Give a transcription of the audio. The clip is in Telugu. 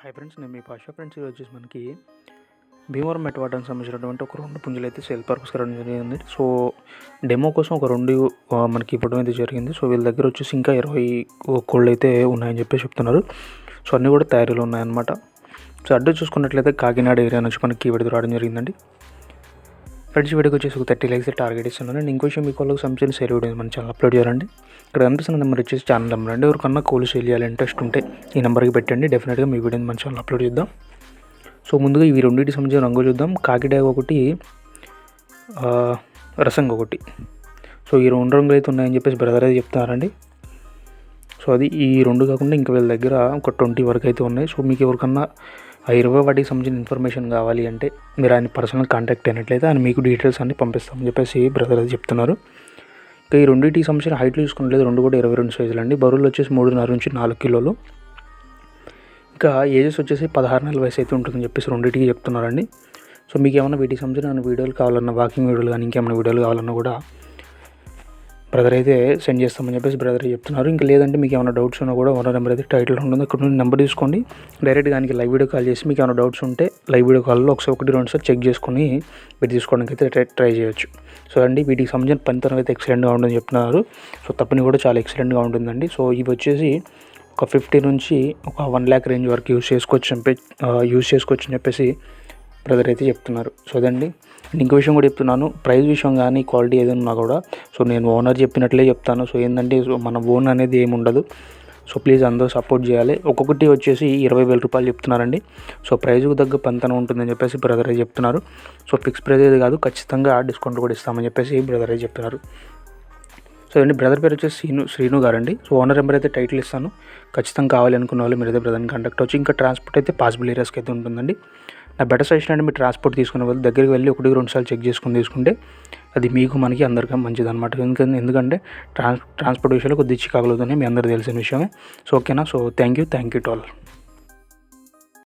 హాయ్ ఫ్రెండ్స్ నేను మీ పాషా ఫ్రెండ్స్. ఈరోజు వచ్చేసి మనకి భీమవరం మెట్వాటానికి సంబంధించినటువంటి ఒక రెండు పుంజులు అయితే సేల్ పర్పస్ రావడం జరిగింది. సో డెమో కోసం ఒక రెండు మనకి ఇవ్వడం అయితే జరిగింది. సో వీళ్ళ దగ్గర వచ్చేసి ఇంకా ఇరవై కోళ్ళు అయితే ఉన్నాయని చెప్పేసి చెప్తున్నారు. సో అన్నీ కూడా తయారీలో ఉన్నాయన్నమాట. సో అడ్రస్ చూసుకున్నట్లయితే కాకినాడ ఏరియా నుంచి మనకి విడుదల రావడం జరిగిందండి. ఫ్రెండ్స్ వీడియోకి వచ్చేసి ఒక థర్టీ లైక్స్ టార్గెట్ ఇస్తున్నాను. అండ్ ఇంకో విషయం మీకు వాళ్ళకి సంబంధించిన సేల్ వీడియో మన ఛానల్ అప్లోడ్ చేయాలండి. ఇక్కడ కనిపిస్తున్న నెంబర్ వచ్చేసి ఛానల్ నెంబర్ అండి. ఎవరికన్నా కోల్ సేల్ చేయాలి ఇంట్రెస్ట్ ఉంటే ఈ నెంబర్కి పెట్టండి. డెఫినెట్గా మీ వీడియోని మన ఛానల్ అప్లోడ్ చేద్దాం. సో ముందుగా ఇవి రెండింటికి సంబంధించిన రంగు చూద్దాం. కాకిడాగ ఒకటి రసంగ ఒకటి. సో ఈ రెండు రంగులు అయితే ఉన్నాయని చెప్పేసి బ్రదర్ అయితే చెప్తున్నారండి. సో అది ఈ రెండు కాకుండా ఇంకా వీళ్ళ దగ్గర ఒక ట్వంటీ వరకు అయితే ఉన్నాయి. సో మీకు ఎవరికన్నా ఆ ఇరవై వాటికి సంబంధించిన ఇన్ఫర్మేషన్ కావాలి అంటే మీరు ఆయన పర్సనల్ కాంటాక్ట్ అయినట్లయితే ఆయన మీకు డీటెయిల్స్ అన్ని పంపిస్తామని చెప్పేసి బ్రదర్ అది చెప్తున్నారు. ఇంకా ఈ రెండింటికి సంబంధించిన హైట్లు చూసుకున్నట్లయితే రెండు కూడా ఇరవై రెండు సైజులు అండి. బరువులు వచ్చేసి మూడున్నర నుంచి నాలుగు కిలోలు. ఇంకా ఏజెస్ వచ్చేసి పదహారు నెలల వయసు అయితే ఉంటుందని చెప్పేసి రెండింటికి చెప్తున్నారండి. సో మీకు ఏమైనా వీటికి సంబంధించిన వీడియోలు కావాలన్నా వాకింగ్ వీడియోలు కానీ ఇంకేమైనా వీడియోలు కావాలన్నా కూడా బ్రదర్ అయితే సెండ్ చేస్తామని చెప్పేసి బ్రదర్ చెప్తున్నారు. ఇంకా లేదంటే మీకు ఏమైనా డౌట్స్ ఉన్నా కూడా ఓనర్ నెంబర్ అయితే టైటిల్ ఉంటుంది. అక్కడ నుండి నెంబర్ తీసుకోండి. డైరెక్ట్గా దానికి లైవ్ వీడియో కాల్ చేసి మీకు ఏమైనా డౌట్స్ ఉంటే లైవ్ వీడియో కాల్లో ఒకసారి ఒకటి రెండు సార్ చెక్ చేసుకొని మీరు తీసుకోవడానికి అయితే ట్రై ట్రై చేయొచ్చు. సో అండి వీటికి సంబంధించిన పనితనం అయితే ఎక్సలెంట్గా ఉంటుందని చెప్తున్నారు. సో తప్పని కూడా చాలా ఎక్సలెంట్గా ఉంటుందండి. సో ఇవి వచ్చేసి ఒక ఫిఫ్టీ నుంచి ఒక వన్ ల్యాక్ రేంజ్ వరకు యూస్ చేసుకోవచ్చు అని యూస్ చేసుకోవచ్చు అని చెప్పేసి బ్రదర్ అయితే చెప్తున్నారు. సో అదండి. అండ్ ఇంకో విషయం కూడా చెప్తున్నాను ప్రైస్ విషయం కానీ క్వాలిటీ ఏదైనా కూడా. సో నేను ఓనర్ చెప్పినట్లే చెప్తాను. సో ఏంటంటే సో మన ఓన్ అనేది ఏమి ఉండదు. సో ప్లీజ్ అందరూ సపోర్ట్ చేయాలి. ఒక్కొక్కటి వచ్చేసి ఇరవై వేల రూపాయలు చెప్తున్నారండి. సో ప్రైజ్కు తగ్గ పంతన ఉంటుందని చెప్పేసి బ్రదర్ అయితే చెప్తున్నారు. సో ఫిక్స్ ప్రైజ్ ఏది కాదు ఖచ్చితంగా డిస్కౌంట్ కూడా ఇస్తామని చెప్పేసి బ్రదర్ అయ్యి చెప్తున్నారు. సో అండి బ్రదర్ పేరు వచ్చేసి శ్రీను శ్రీను గారండి. సో ఓనర్ నెంబర్ అయితే టైటిల్ ఇస్తాను. ఖచ్చితంగా కావాలి అనుకున్న వాళ్ళు మీరైతే బ్రదర్ని కాంటాక్ట్ వచ్చి ఇంకా ట్రాన్స్పోర్ట్ అయితే పాసిబుల్ ఏరియాస్కి అయితే ఉంటుందండి. నా బెటర్ సజెషన్ అంటే మీరు ట్రాన్స్పోర్ట్ తీసుకునే వాళ్ళు దగ్గరికి వెళ్ళి ఒకటి రెండు సార్లు చెక్ చేసుకుని తీసుకుంటే అది మీకు మనకి అందరికీ మంచిది అనమాట ఎందుకంటే ఎందుకంటే ట్రాన్స్ ట్రాన్స్పోర్ట్ విషయంలో కొద్దిగా చికాకులుతోనే మీ అందరికీ తెలిసిన విషయమే. సో ఓకేనా? So thank you thank you to all